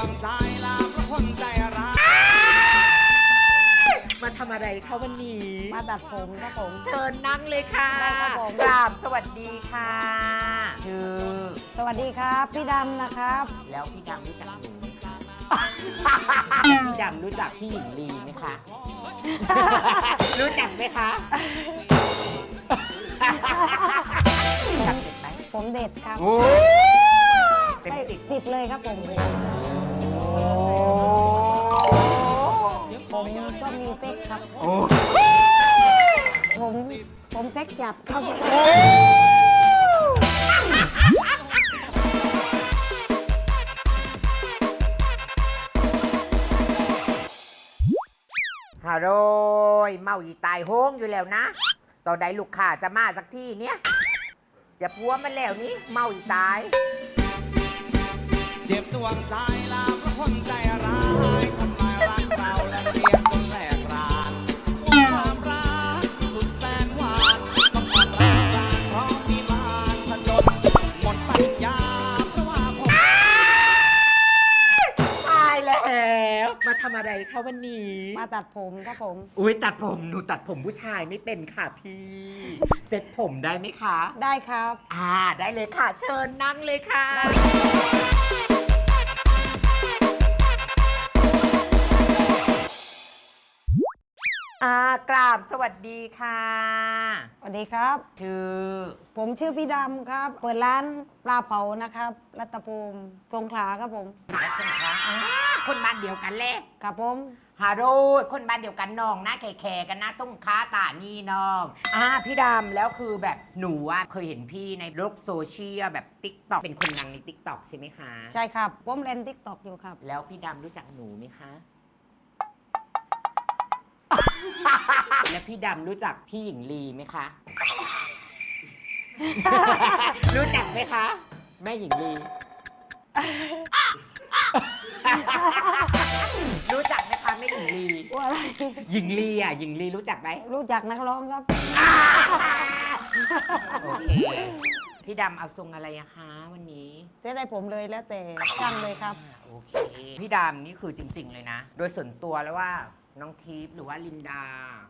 วงใจลาเพราะคนใจร้ายมาทำอะไรคะวันนี้มาตัดผมครับผม เชิญนั่งเลยค่ะได้ครับผม กราบสวัสดีค่ะชื่อสวัสดีครับ พี่ดำนะครับ แล้วพี่ดำรู้จักหนูไหมคะพี่ดำรู้จักพี่หญิงลีไหมคะ รู้จักไหมคะรู้จักเด็กไหมผมเด็ดครับโอ้เต็มให้สิบ สิบเลยครับผม ผมก็มีเซ็กครับ โอ้ผมผมเซ็กจับครับฮัลโหลเมาอีตายโฮงอยู่แล้วนะ ตอนใดลูกค้าจะมาสักที่เนี้ยจะพัวมันแล้วนี้เมาอีตาย เจ็บดวงใจลาเพราะคนใจร้ายทำไมรัก มาทำอะไรคะวันนี้ มาตัดผมครับผม อุ้ยตัดผมหนูตัดผมผู้ชายไม่เป็นค่ะพี่ เซ็ตผมได้ไหมคะ ได้ครับ อ่าได้เลยค่ะ เชิญนั่งเลยค่ะ อ่ากราบสวัสดีค่ะ สวัสดีครับ ชื่อ ผมชื่อพี่ดำครับ เปิดร้านปลาเผานะครับ รัตภูมิสงขลาครับผมรักคนคะอ่า คนบ้านเดียวกันเลยครับผม ฮาโรคนบ้านเดียวกันน้องนะแขๆกันนะต้องค้าตานี่น้องอ่าพี่ดำแล้วคือแบบหนูอะเคยเห็นพี่ในโลกโซเชียลแบบติ๊กต็อกเป็นคนดังในติ๊กต็อกใช่ไหมคะใช่ครับ ผมเล่นทิกตอกอยู่ครับ แล้วพี่ดำรู้จักหนูไหมคะ แล้วพี่ดำรู้จักพี่หญิงลีไหมคะ รู้จักไหมคะ แม่หญิงลี รู้จักไหมคะแม่หญิงลีว่าอะไรหญิงลีอะหญิงลีรู้จักไหมรู้จักนักร้องครับ โอเคพี่ดำเอาทรงอะไรอะคะวันนี้เส้ได้ผมเลยแล้วแต่ช่างเลยครับอ่าโอเค พี่ดำนี่คือจริง ๆ เลยนะ โดยส่วนตัวแล้วว่า น้องทิพย์หรือว่าลินดา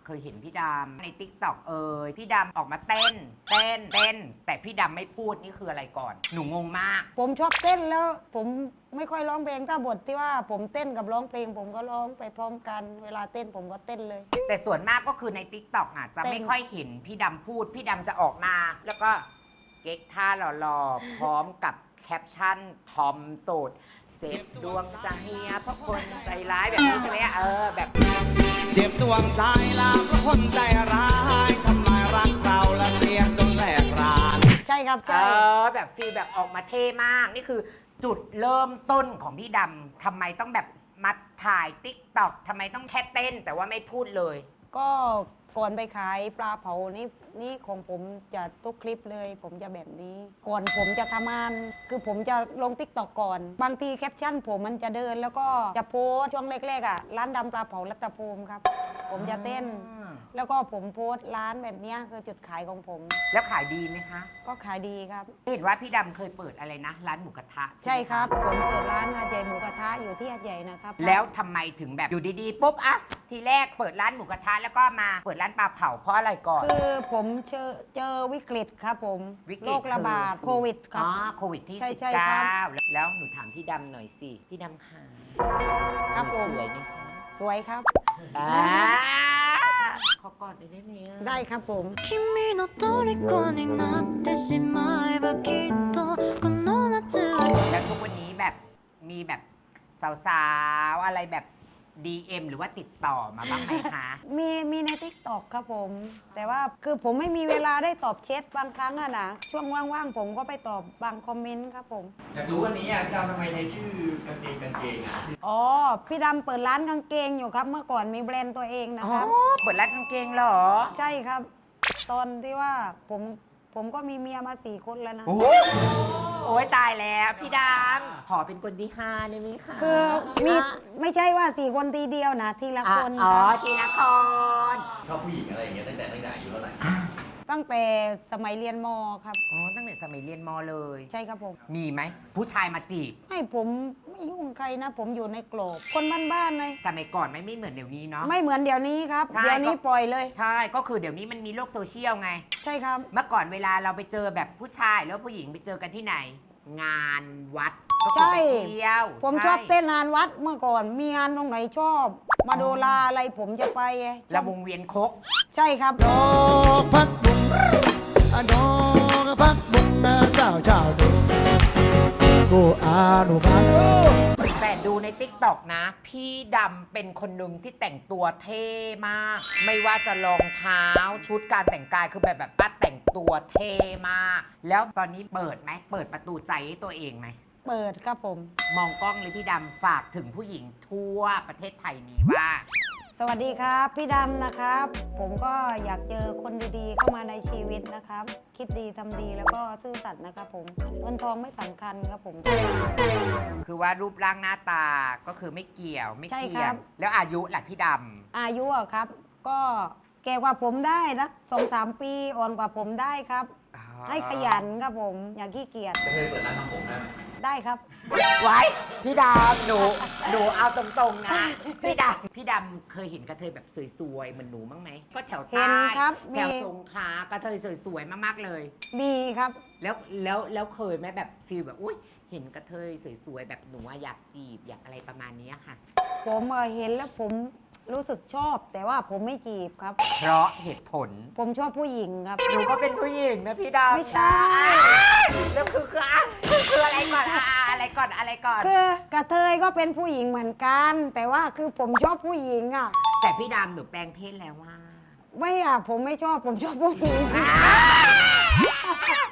เคยเห็นพี่ดำในติ๊กต็อกเอ่ยพี่ดำออกมาเต้น เต้นเต้น แต่พี่ดำไม่พูดนี่คืออะไรก่อน หนูงงมาก ผมชอบเต้นแล้ว ผมไม่ค่อยร้องเพลงถ้าบทที่ว่าผมเต้นกับร้องเพลง ผมก็ร้องไปพร้อมกัน เวลาเต้นผมก็เต้นเลย แต่ส่วนมากก็คือในติ๊กต็อกอะจะเต้นไม่ค่อยเห็นพี่ดำพูด พี่ดำจะออกมา แล้วก็เก๊กท่าหล่อๆพร้อมกับแคปชั่นทอมโสด เจ็บดวงใจเพราะคนใจร้ายแบบนี้ใช่ไหมเออแบบ เจ็บดวงใจลาเพราะคนใจร้ายทำไมรักเราและเสียจนแหลกราน ใช่ครับเอใช่ อแบบฟีลแบบออกมาเท่มาก นี่คือจุดเริ่มต้นของพี่ดำทำไมต้องแบบมาถ่ายติ๊กต็อกทำไมต้องแค่เต้นแต่ว่าไม่พูดเลย ก็ ก่อนไปขายปลาเผานี่นี่ของผมจะทุกคลิปเลย ผมจะแบบนี้ ก่อนผมจะทำงาน คือผมจะลงติ๊กตอกก่อน บางทีแคปชั่นผมมันจะเดินแล้วก็จะโพสต์ช่วงแรกๆอะร้านดำปลาเผารัตภูมิครับ ผมจะเต้น อ่า แล้วก็ผมโพสต์ร้านแบบเนี้ยคือจุดขายของผม แล้วขายดีไหมคะ ก็ขายดีครับ เห็นว่าพี่ดำเคยเปิดอะไรนะ ร้านหมูกระทะใช่ไหมะครับ ผมเปิดร้านอาใหญ่หมูกระทะอยู่ที่อาใหญ่นะครับแล้วทำไมถึงแบบอยู่ดีๆปุ๊บอะทีแรกเปิดร้านหมูกระทะแล้วก็มาเปิดร้านปลาเผาเพราะอะไรก่อน คือผมเจอเจอวิกฤตครับผมวิกฤตโรคระบาดคือโควิดครัอ๋บ อโควิดที่ ใช่สิบใช่เก้าครับแล้วหนูถามพี่ดำหน่อยสิ พี่ดำค่ะครับหผนูมสวยไหมคะสวยครับ อ่า ขอกอดได้ไหมอะ ได้ครับผม 君の虜になってしまえばきっとこの夏は แล้วทุกวันนี้แบบมีแบบสาวๆ อะไรแบบ DM หรือว่าติดต่อมาบ้างไหมคะ มีมีในทิกตอกครับผม แต่ว่าคือผมไม่มีเวลาได้ตอบแชทบางครั้งอะนะช่วงว่างๆผมก็ไปตอบบางคอมเมนต์ครับผม อยากรู้วันนี้อะพี่ดาวทำไมใช้ชื่อกางเกงกางเกงอะชื่ออ๋อ พี่ดำเปิดร้านกางเกงอยู่ครับ เมื่อก่อนมีแบรนด์ตัวเองนะอ๋อ ครับ เปิดร้านกางเกงเหรอ ใช่ครับ ตอนที่ว่าผมผมก็มีเมียมาสี่คนแล้วนะ โอ้ยโอ้ยตายแล้วพี่ดำขอเป็นคนที่ห้าได้ไหมคะคือมีไม่ใช่ว่าสี่คนทีเดียวนะทีละอะคนอ๋อครับทีละคนชอบผู้หญิงอะไรอย่างเงี้ยตั้งแต่ตั้งแต่อายุเท่าไหร่ตตั้งแต่สมัยเรียนมครับอ๋อตั้งแต่สมัยเรียนมเลย ใช่ครับผม มีไหมผู้ชายมาจีบให้ผมไม่ ยุ่งใครนะ ผมอยู่ในกรอบคนบ้านๆเลยสมัยก่อนไหม่ไม่เหมือนเดี๋ยวนี้เนาะ ไม่เหมือนเดี๋ยวนี้ครับ ใช่ เดี๋ยวนี้ก็ปล่อยเลย ใช่ก็คือเดี๋ยวนี้มันมีโลกโซเชียลไง ใช่ครับ เมื่อก่อนเวลาเราไปเจอแบบผู้ชายแล้วผู้หญิงไปเจอกันที่ไหน งานวัดก็คือใช่ไปเที่ยวผมใชอบเต้นงานวัดเมื่อก่อน มีงานตรงไหนชอบ มาโดราอะไรผมจะไปไงระวงเวียนคกใช่ครับ ดอกพักบุ้งอะดอกพักบุ้งนะสาวชาวดงกูอาหนูบ้า อกนะ พี่ดำเป็นคนหนึ่งที่แต่งตัวเท่มาก ไม่ว่าจะรองเท้าชุดการแต่งกายคือแบบแบบป้าแต่งตัวเท่มาก แล้วตอนนี้เปิดไหมเปิดประตูใจให้ตัวเองไหมเปิดครับผม มองกล้องเลยพี่ดำฝากถึงผู้หญิงทั่วประเทศไทยนี้ว่า สวัสดีครับ พี่ดำนะครับ ผมก็อยากเจอคนดีๆ เข้ามาในชีวิตนะครับ คิดดีทำดีแล้วก็ซื่อสัตย์นะครับผมเงินทองไม่สำคัญครับผม คือว่ารูปร่างหน้าตาก็คือไม่เกี่ยวไม่ใช่เกี่คยรัวบ แล้วอายุล่ะพี่ดอายุอะครับ ก็แก่กว่าผมได้นะสองสามปีอ่อนกว่าผมได้ครับำให้ขยันครับผม อย่าขี้เกียจ จะเคยเปิดร้านทำผมได้ไหม ได้ครับ ไว้พี่ดำหนูหนูเอาตรงๆนะ พี่ดำพี่ดำเคยเห็นกระเทยแบบสวยๆเหมือนหนูบ้างไหมก็แถวเห็ใต้นครับมี แถวสงขลากระเทยสวยๆมากๆเลยดีครับ แล้วแล้วแล้วเคยไหมแบบฟีลแบบอุ้ยเห็นกระเทยสวยๆแบบหนูอะอยากจีบอยากอะไรประมาณเนี้ยค่ะ ผมเอ่อเห็นแล้วผม รู้สึกชอบ แต่ว่าผมไม่จีบครับ เพราะเหตุผล ผมชอบผู้หญิงครับ หนูก็เป็นผู้หญิงนะพี่ดำไม่ใช่อะแล้วคือคืออะคือคืออะไรก่อนอะอะอะไรก่อนอะไรก่อน คือกระเทยก็เป็นผู้หญิงเหมือนกัน แต่ว่าคือผมชอบผู้หญิงอะแต่พี่ดำหนูแปลงเพศแล้วว่า ไม่อะผมไม่ชอบผมชอบผู้หญิง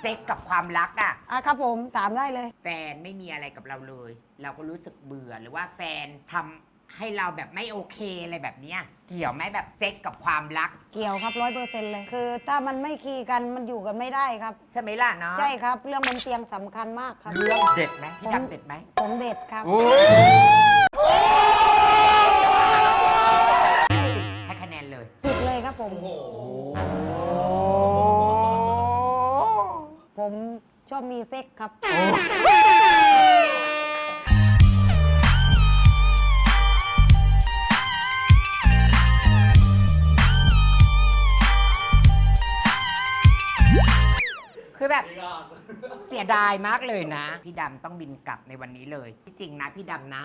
เซ็กกับความรักอะ อะครับผมถามได้เลย แฟนไม่มีอะไรกับเราเลย เราก็รู้สึกเบื่อหรือว่าแฟนทำ ให้เราแบบไม่โอเคอะไรแบบเนี้ยเกี่ยวไหมแบบเซ็กกับความรัก เกี่ยวครับร้อยเปอร์เซ็นต์เลย คือ ถ้ามันไม่คีกันมันอยู่กันไม่ได้ครับ ใช่ไหมล่ะเนาะใช่ครับ เรื่องบนเตียงสำคัญมากครับเรื่องเด็ดไหมพี่ดำเด็ดไหมผมเด็ดครับให้คะแนนเลย สุดเลยครับผม ผมชอบมีเซ็กครับคือ ดายมากเลยนะ พี่ดำต้องบินกลับในวันนี้เลย ที่จริงนะพี่ดำนะ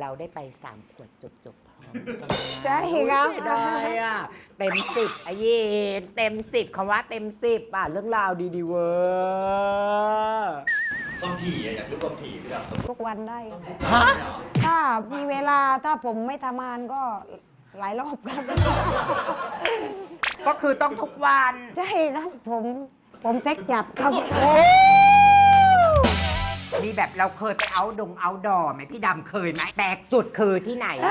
เราได้ไปสามขวดจบจบๆพร้อมกันนะใช่ครับเสียดายอะเต็มสิบอะเย็นเต็มสิบคำว่าเต็มสิบอะเรื่องราวดีๆเวอร์ความถี่อะอยากรู้ความถี่พี่ดำทุกวันได้ครับฮะถ้ามีเวลาถ้าผมไม่ทำงานก็หลายรอบครับ ก็คือต้องทุกวัน ใช่ครับผมผมเซ็กจัดครับ มีแบบเราเคยไปเอาดงเอาดอไหมพี่ดำเคยไหมแปลกสุดคือที่ไหนเ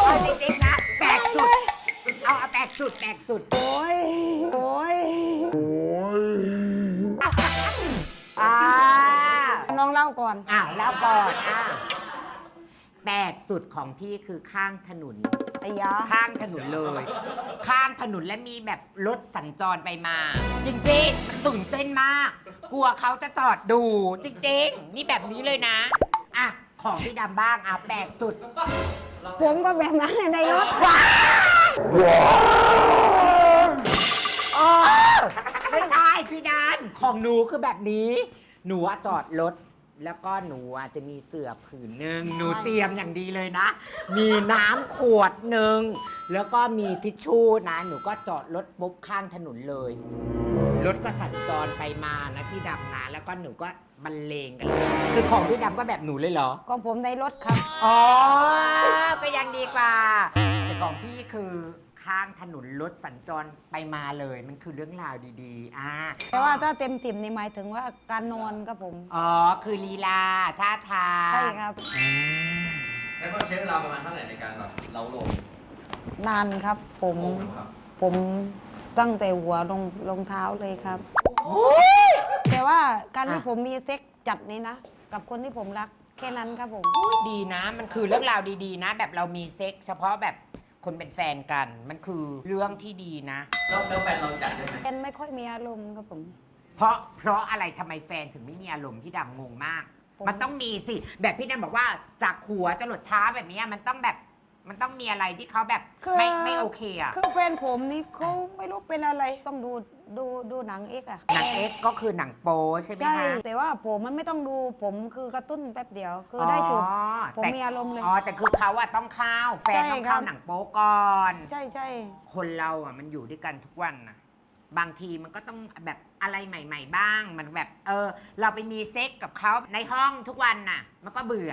อาจริงๆนะแปลกสุด เอาเอาแปลกสุดแปลกสุด โอ้ย โอ้ย อ่าน้องเล่าก่อน อะแล้วก่อนอะแปลก สุดของพี่คือข้างถนนไอ้ยาข้างถนนเลย ข้างถนนและมีแบบรถสัญจรไปมา จริงๆมันตื่นเต้นมาก กลัวเขาจะจอดดู จริงๆ นี่แบบนี้เลยนะ อะ ของพี่ดำบ้าง อะแปลกสุด ผมก็แบบนั้นในรถอ๋อไม่ใช่พี่ดำของหนูคือแบบนี้ หนูอะจอดรถ แล้วก็หนูอะจะมีเสื่อผืนหนึ่งหนูเตรียมอย่างดีเลยนะ มีน้ำขวดหนึ่งแล้วก็มีทิชชู่นะ หนูก็จอดรถปุ๊บข้างถนนเลย รถก็สัญจรไปมานะพี่ดำนะแล้วก็หนูก็บรรเลงกันเลยคือของพี่ดำก็แบบหนูเลยเหรอ ของผมในรถครับ อ๋อ ก็ยังดีกว่าแต่ของพี่คือ ข้างถนนรถสัญจรไปมาเลย มันคือเรื่องราวดีๆอ่าแต่ว่าถ้าเต็มติ่มนี่หมายถึงว่าการนอนครับผม อ๋อ คือลีลาท่าทางใช่ครับ อืมแล้วก็ใช้เวลาประมาณเท่าไหร่ในการแบบเล้าโลมนานครับผมโอ้โหครับ ผมตั้งแต่หัวลงรองเท้าเลยครับ แต่ว่าการที่ผมมีเซ็กจัดนี่นะ กับคนที่ผมรักแค่นั้นครับผม ดีนะ มันคือเรื่องราวดีๆนะ แบบเรามีเซ็กเฉพาะแบบ คนเป็นแฟนกัน มันคือเรื่องที่ดีนะ แล้วแล้วแฟนเราจัดได้ไหมเป็นไม่ค่อยมีอารมณ์ครับผม เพราะเพราะอะไรทำไมแฟนถึงไม่มีอารมณ์พี่ดำงงมาก ผม มันต้องมีสิ แบบพี่ดำบอกว่าจากหัวจะหลดเท้าแบบเนี้ยมันต้องแบบ มันต้องมีอะไรที่เขาแบบไม่ไม่โอเคอะคือแฟนผมนี่เขาไม่รู้เป็นอะไรต้องดูดูดูหนังเอกอะหนังเอ็กซ์ก็คือหนังโป๊ใช่ไหมใช่ คะแต่ว่าผมมันไม่ต้องดูผมคือกระตุ้นแป๊บเดียว คือได้จุดอ๋อผมแต่มีอารมณ์เลย อ๋อแต่คือเขาอะต้องเข้าแฟนใช่ต้องเข้าครับ หนังโป๊ก่อน ใช่ใช่คนเราอะมันอยู่ด้วยกันทุกวันนะบางทีมันก็ต้องแบบอะไรใหม่ ๆ บ้าง มันแบบ เออ เราไปมีเซ็กกับเขาในห้องทุกวันน่ะ มันก็เบื่อ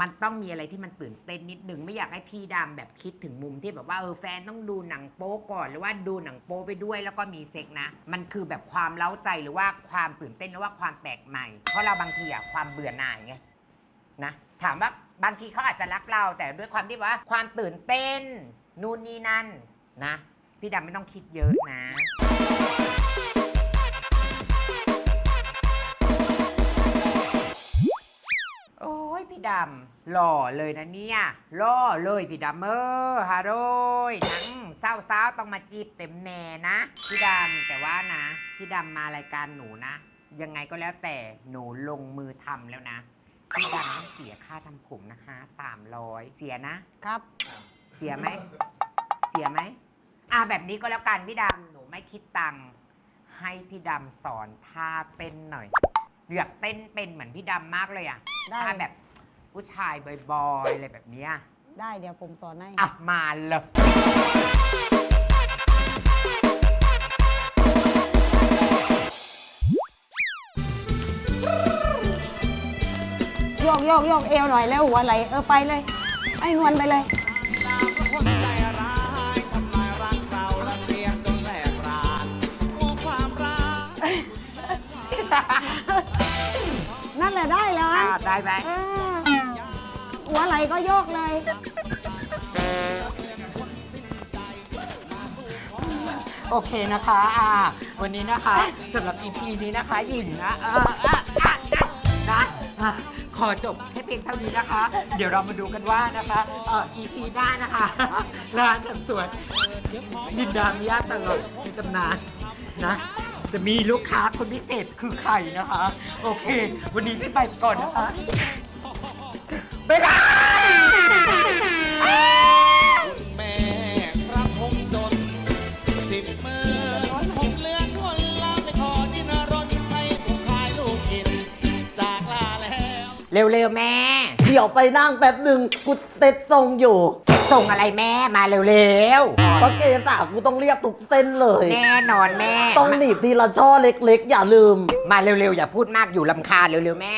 มันต้องมีอะไรที่มันตื่นเต้นนิดหนึ่งไม่อยากให้พี่ดำแบบคิดถึงมุมที่แบบว่าเออแฟนต้องดูหนังโป๊ก่อนหรือว่าดูหนังโป๊ไปด้วยแล้วก็มีเซ็กนะ มันคือแบบความเล้าใจหรือว่าความตื่นเต้นหรือว่าความแปลกใหม่ เพราะเราบางทีอะความเบื่อหน่ายไงนะถามว่าบางทีเขาอาจจะรักเรา แต่ด้วยความที่ว่าความตื่นเต้นนู่นนี่นั่นนะ พี่ดำไม่ต้องคิดเยอะนะ พี่ดำหล่อเลยนะเนี่ยหล่อเลยพี่ดำเออฮาโรยหนังเศร้าๆต้องมาจีบเต็มแน่นะ พี่ดำแต่ว่านะ พี่ดำมารายการหนูนะ ยังไงก็แล้วแต่หนูลงมือทำแล้วนะ พี่ดำต้องเสียค่าทำผมนะคะ300 เสียนะครับ เสียไหม เสียไหมอะแบบนี้ก็แล้วกันพี่ดำหนูไม่คิดตังค์ให้พี่ดำสอนท่าเต้นหน่อยอยากเต้นเป็นเหมือนพี่ดำมากเลยอะได้ ท่าแบบ ผู้ชายบอยๆอะไรแบบเนี้ยได้เดี๋ยวผมสอนให้อะมาเลยโยกโยกโยกเอวหน่อยแล้วหัวไหลเออไปเลย ไอ้นวลไปเลยลาเพราะคนใจร้ายทำลายรักเราและเสียจนแหลกรานโอ้ความรักนั่นแหละได้แล้วอะได้ไหม เออ หัวไหลก็โยกเลย โอเคนะคะอะวันนี้นะคะสำหรับ EP นี้นะคะหญิงนะอะอะอะอะนะอะขอจบแค่เพียงเท่านี้นะคะ เดี๋ยวเรามาดูกันว่านะคะเอ่อ EP หน้านะคะร้านเสริมสวยดินดามิยาตลอดในตำนานนะ จะมีลูกค้าคนพิเศษคือใครนะคะ โอเค วันนี้พี่ไปก่อนนะคะบ๊ายบาย เร็วๆแม่ เดี๋ยวไปนั่งแป๊บหนึ่งกูเซ็ตทรงอยู่ส่งอะไรแม่มาเร็วเพราะเกสากูต้องเรียกทุกเส้นเลย ๆ แน่นอนแม่ต้องหนีบทีละช่อเล็กๆ อย่าลืม มาเร็วๆ อย่าพูดมากอยู่ลำคาญเร็วๆ แม่